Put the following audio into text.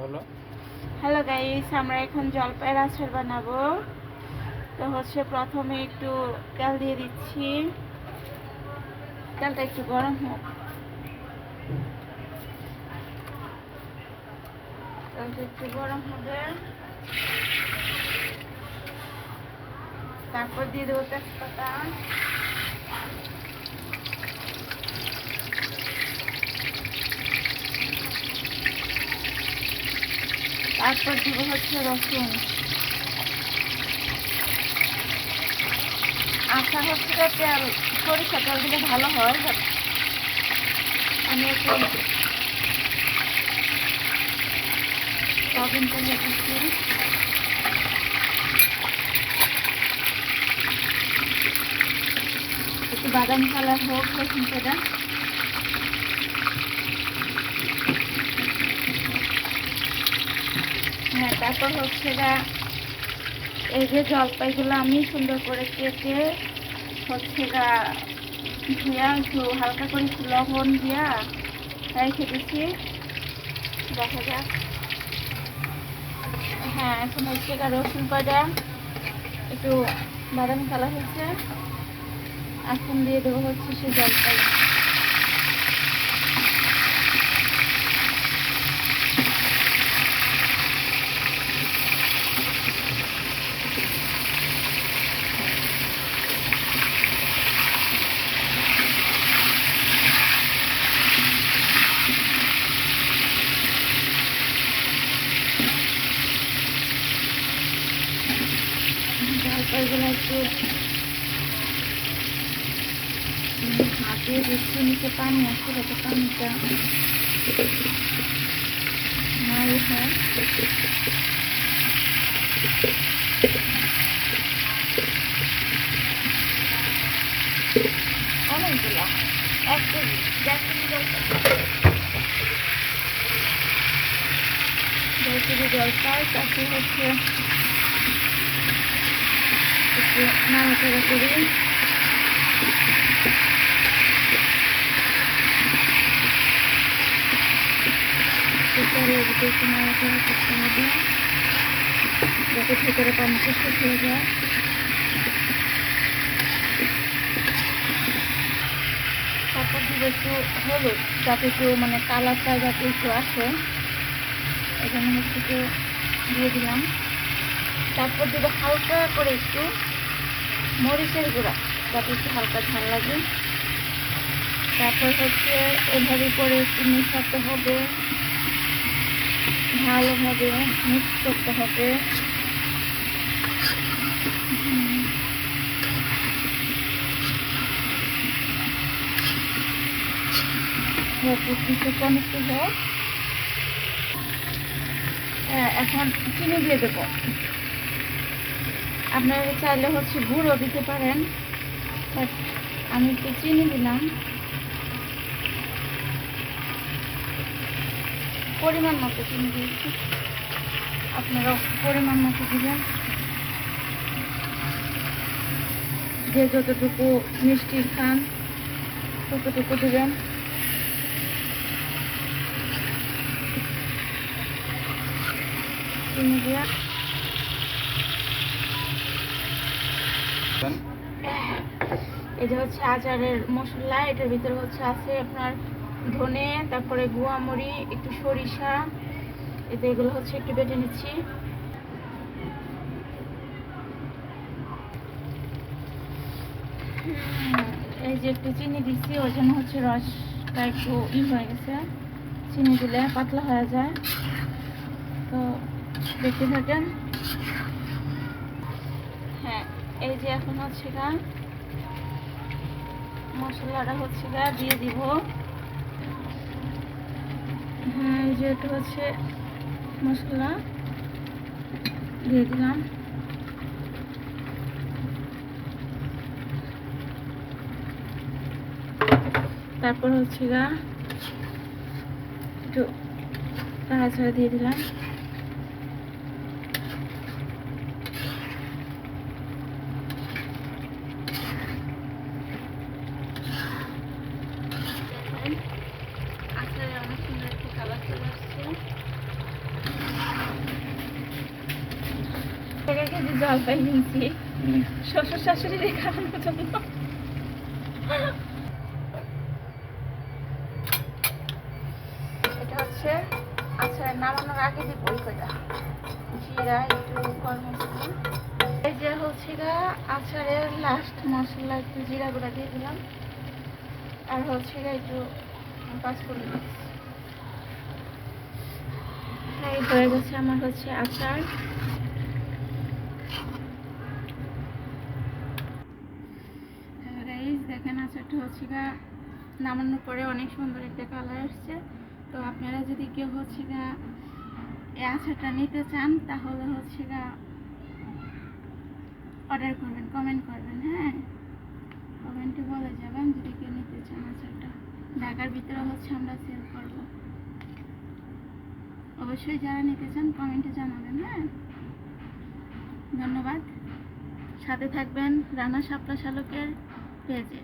Hello guys আমরা এখন জলপাইয়ের আচার বানাবো। তো হচ্ছে প্রথমে একটু তেল দিয়ে দিচ্ছি। তেলটা একটু গরম হোক। একটু গরম হবে। তারপর দিয়ে দেবো তেজপাতা। তারপর দিব হচ্ছে রসুন। আশা হচ্ছে যে তেল, সরিষা তেল দিলে ভালো হয় আমি একটু একটু বাদামি কালার হোক রসুনটা হ্যাঁ তারপর হচ্ছে এই যে জলপাইগুলো আমি সুন্দর করে কেটে হচ্ছে ধুয়া একটু হালকা করে লবণ দিয়া রেখে দিচ্ছি দেখা যাক। হ্যাঁ এখন হচ্ছে গা রসুন কয়টা একটু বাদামি কালার হচ্ছে। এখন দিয়ে দেবো হচ্ছে সে জলপাই। জলপাইগুলো একটু হাতে দিচ্ছি নিচে পানি আছে, যাতে পানিটা না উঠে অনেকগুলো, এক কেজি, দেড় কেজি হচ্ছে একটু নাড়াচাড়া করি যাতে দিব একটু হলুদ, যাতে মানে কালারটা যাতে একটু আসে। একটু দিয়ে দিলাম। তারপর দেবো হালকা করে একটু মরিচের গুঁড়া যাতে একটু হালকা ঝাল লাগে। তারপর হচ্ছে এভাবে করে একটু মেশাতে হবে। ভালোভাবে মিক্স করতে হবে। কিছুক্ষণ একটু হোক হ্যাঁ, এখন চিনি দিয়ে দেবো। আপনারা চাইলে হচ্ছে গুঁড়ো দিতে পারেন, বাট আমি একটু চিনি দিলাম। পরিমাণ মতো চিনি দিয়েছি। আপনারা পরিমাণ মতো দিবেন। যে যতটুকু মিষ্টি খান, ততটুকু দেবেন। চিনি দিয়ে। এটা হচ্ছে আচারের মশলা, এটার ভিতরে হচ্ছে আছে আপনার ধনে, তারপরে গুয়ামরি একটু সরিষা, এতে এগুলো হচ্ছে একটু বেটে নিচ্ছি। এই যে একটু চিনি দিচ্ছি, ওই জন্য হচ্ছে রসটা একটু ই হয়ে গেছে। চিনি দিলে পাতলা হয়ে যায়। তো দেখতে থাকেন। এই যে এখন হচ্ছে গা, মশলাটা হচ্ছে গা দিয়ে দিব। হ্যাঁ এই যে এটা হচ্ছে মশলা দিয়ে দিলাম। তারপর হচ্ছে গা একটু নাড়াচাড়া দিয়ে দিলাম আচারে অনেক সুন্দর একটা কালার চলে আসছে কেজি জলপাই নিয়েছি। শ্বশুর শাশুড়ি খাওয়ানোর জন্য। এটা হচ্ছে আচ্ছা নামানোর আগে ওই জিরা একটু গরম এই যে হচ্ছে আচারের লাস্ট মশলা একটু জিরা গুঁড়া দিয়ে দিলাম। আর হচ্ছে একটু পাঁচফোড়ন এই হয়ে গেছে আমার হচ্ছে আচার। আচারটা হচ্ছে গা নামানোর পরে অনেক সুন্দর একটা কালার আসছে। তো আপনারা যদি কেউ হচ্ছে গা এই আচারটা নিতে চান, তাহলে হচ্ছে গা অর্ডার করবেন কমেন্ট করবেন হ্যাঁ? কমেন্টে বলে যাবেন যদি কেউ নিতে চান আচারটা। ঢাকার ভিতরে হচ্ছে আমরা সেল করব। অবশ্যই যারা নিতে চান কমেন্টে জানাবেন হ্যাঁ? ধন্যবাদ। সাথে থাকবেন রানা শাপলা শালকের পেজে